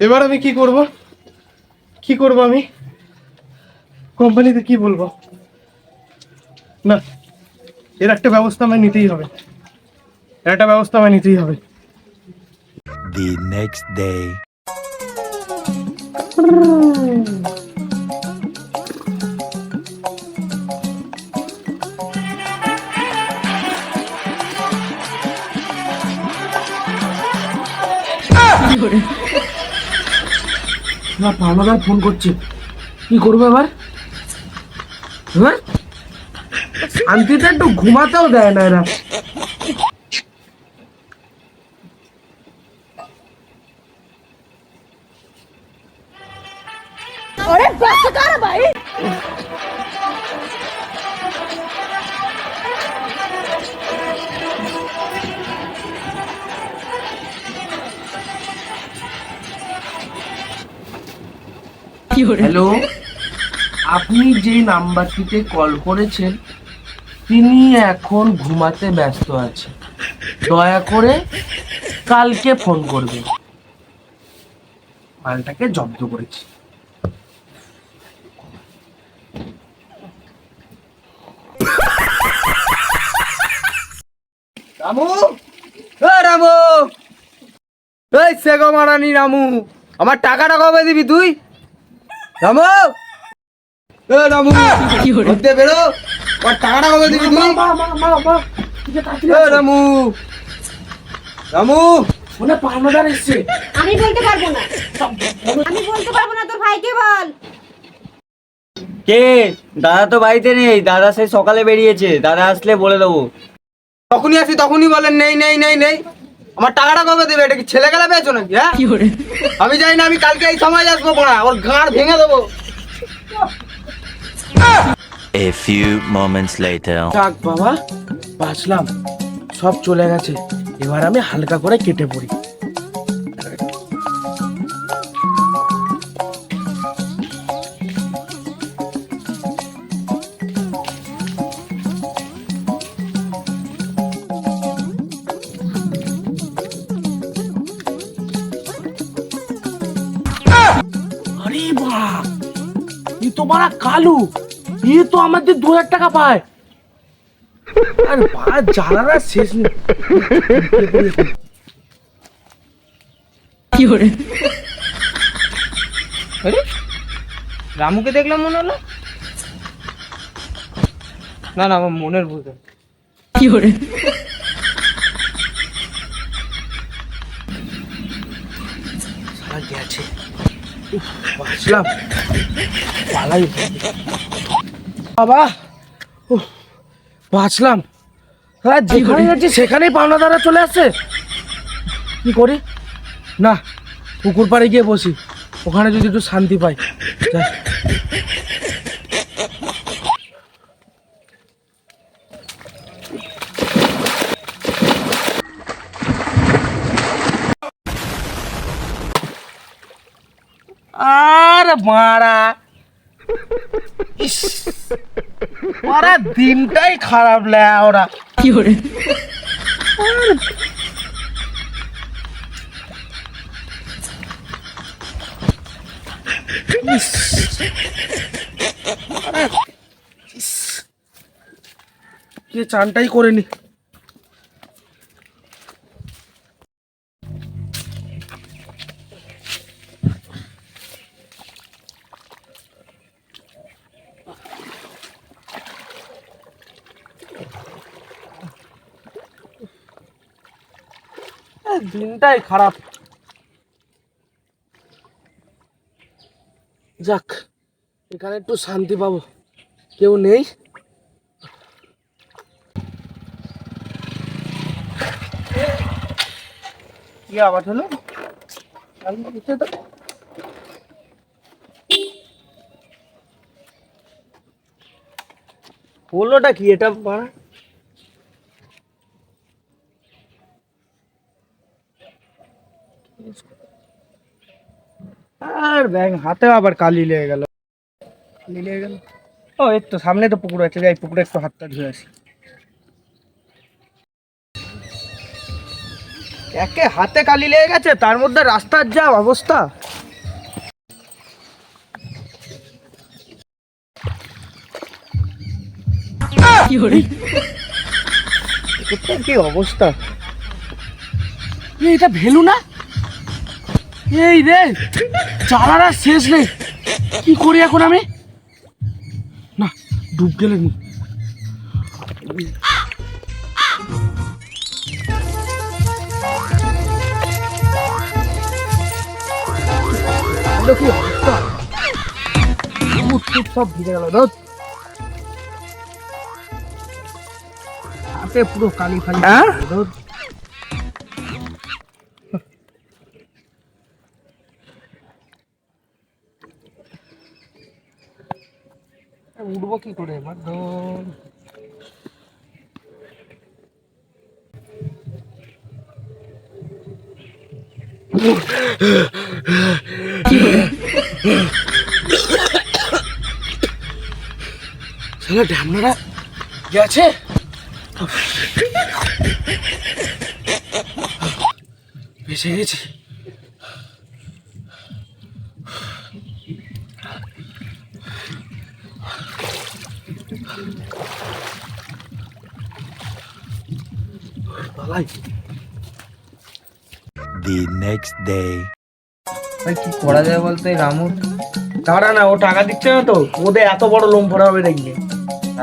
এবার আমি কি করব? কি করব আমি? কোম্পানিতে কি বলব? না এর একটা ব্যবস্থা আমায় নিতেই হবে। এর একটা ব্যবস্থা আমায় নিতেই হবে। The next day. না পাওনাদার ফোন করছে কি করবো এবার হ্যাঁ শান্তিতে একটু ঘুমাতেও দেয় না এরা अरे बस कर भाई হ্যালো আপনি যে নাম্বারটিতে কল করেছেন, তিনি এখন ঘুমাতে ব্যস্ত আছে। দয়া করে কালকে ফোন করবেন। মালটাকে জব্দ করেছি। রামু? রামু! এই সেগো মারানি রামু, আমার টাকাটা কবে দিবি তুই? রামু! এ রামু! ঘুরতে বেরো! আমার টাকাটা কবে দিবি তুই? এ রামু! রামু! ফোনে পাওনাদার এসছে। আমি বলতে পারব না। আমি বলতে পারব না তোর ভাইকে বল। কে? দাদা তো বাড়িতে নেই। দাদা সেই সকালে বেরিয়েছে। দাদা আসলে বলে দেবো। তখনই আসি তখনই বলেন নেই নেই নেই নেই। আমার টাকাটা কবে দেবে? এটা কি ছেলে গেলে পেয়েছ নাকি হ্যাঁ? কি আমি জানি না আমি কালকে এই সময় আসব পড়া। ওর গাঁড় ভেঙে দেবো। A few moments later. যাক বাবা বাঁচলাম। সব চলে গেছে। এবার আমি হালকা করে কেটে পড়ি। বাড়া কালু। ইয়ে তো আমাদের দু হাজার টাকা পায়। শেষ কি রামুকে দেখলাম মনে হলো? না না আমার মনের ভুল কি করে গেছে। বাঁচলাম পালাই বাবা বাঁচলাম। হ্যাঁ যেখানে যাচ্ছি সেখানেই পাওনাদারা চলে আসছে। কি করি? না পুকুর পাড়ে গিয়ে বসি। ওখানে যদি একটু শান্তি পাই। যাই। মারা। দিনটাই খারাপ লে ওরা। আরে, ইস, কে চানটাই করে দিনটাই খারাপ। যাক, এখানে একটু শান্তি পাবো। কেউ নেই? আবার হলো? বললোটা কি এটা বাড়া ব্যাং হাতে আবার কালি লেগে গেল। কালি লেগে গেল? ও এই তো সামনে তো পুকুর আছে যাই পুকুরে একটু ধুয়ে আসি। একে হাতে কালি লেগে গেছে তার মধ্যে রাস্তার যা অবস্থা। কি অবস্থা? এটা ভেলু না? এই রে চালার আর শেষ নেই। কি করি এখন আমি? না ডুব গেলে কি সব ভিজে গেল রোদ হাতে পুরো কালি ফালি উঠবো কি করে? এবার ধর গেছে বেঁচে গেছি। The next day. ভাই কি করা যায় বলতে রামু দাঁড়া না ও টাকা দিচ্ছে না তো ওদের এত বড় লোম ভরা হবে দেখবি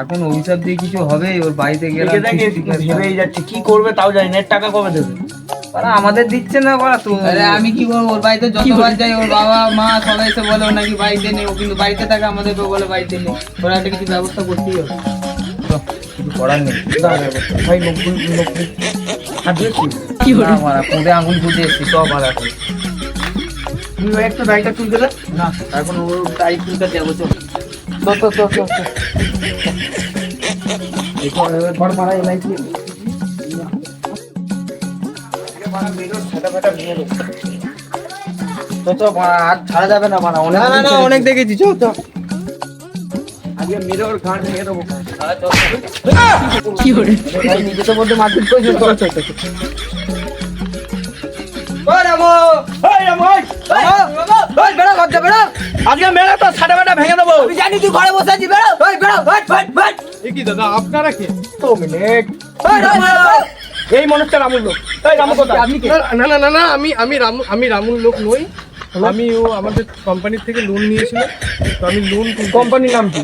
এখন অভিশাপ দিয়ে কিছু হবে ওর বাড়িতে করতাম। ভেবেই যাচ্ছে কি করবে তাও জানি না টাকা কবে দেবে আমাদের দিচ্ছে না বাড়া তো আরে আমি কি বলব ওর বাড়িতে যতবার যাই ওর বাবা মা সবাই এসে বলে নাকি বাড়িতে নেই ও কিন্তু বাড়িতে থাকে আমাদের বলে বাড়িতে নেই। ওরা একটা কিছু ব্যবস্থা করতেই হবে। করার নেই। আঙুল ফুটে এসছি সব। তুমি ভাই একটু তুলতে না এখন ওর তুলতে যাব চল। তো তো তো তো তো। দেখো এবার মারা তো তো আর ছাড়া যাবে না মারা অনেক না না না অনেক দেখেছি চল চল। আজকে মেরে ওর ঘাট দেবো। কি করে মারপিট চল চল চল। আজকে তো বেটা ভেঙে দেবো। জানি তুই ঘরে বসে আছিস বেরো। ওই ভাট ভাট ভাট কি দাদা আপনারা কে? তো মিনিট। এই মানুষটা রামুর লোক। এই রামু কোথায়? আপনি কে? না না না না আমি আমি রামু আমি রামুর লোক নই। আমি ও আমাদের কোম্পানির থেকে লোন নিয়েছিল। তো আমি লোন কোম্পানির নাম কি?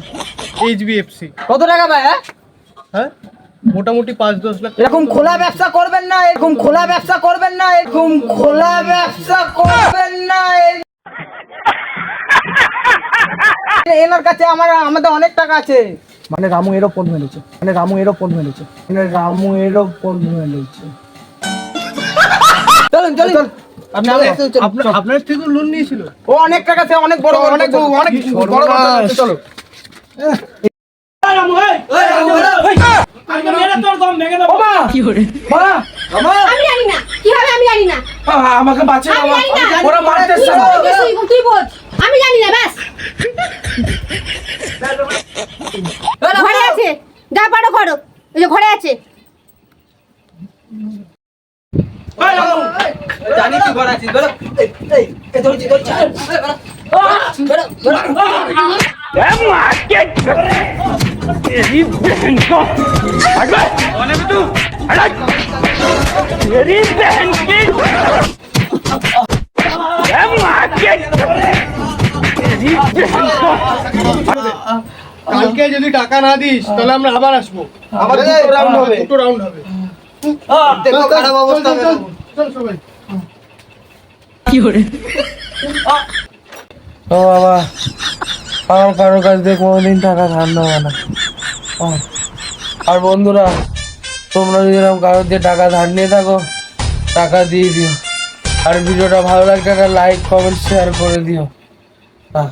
এইচবিএফসি কত টাকা ভাই হ্যাঁ? হ্যাঁ? মোটামুটি পাঁচ দশ লাখ এরকম খোলা ব্যবসা করবেন না এরকম খোলা ব্যবসা করবেন না এরকম খোলা ব্যবসা করবেন না এনার কাছে আমার আমাদের অনেক টাকা আছে। মানে রামু এরও ফোন মেরেছে। মানে রামু এরও ফোন মেরেছে। মানে রামু এরও ফোন মেরেছে। চলুন চলুন। আপনার আপনার লোন নিয়েছিল? ও অনেক টাকা আছে অনেক বড় বড় অনেক অনেক বড় বড় টাকা আছে, চলো। কি করে আমি জানি না কীভাবে আমি জানি না? আমাকে বাঁচে আমি ওরা মারতে তুই বল, তুই- তুই বল আমি জানি না ব্যাস। ঘরে আছে। যা পারো করো। ওই যে ঘরে আছে। জানি তুই এই, এই, এই এই। কালকে যদি টাকা না দিস তাহলে আমরা আবার আসব। আবার দুটো রাউন্ড হবে। দুটো রাউন্ড হবে। দেখো খারাপ অবস্থা চল, চল, চল সবাই। কি করে? ও বাবা আমার কারোর কাছ থেকে কোনোদিন টাকা ধার নেওয়া না। আর বন্ধুরা তোমরা যদি এরকম কারোর দিয়ে টাকা ধার নিয়ে থাকো টাকা দিয়ে দিও। আর ভিডিওটা ভালো লাগলে একটা লাইক কমেন্ট শেয়ার করে দিও। হ্যাঁ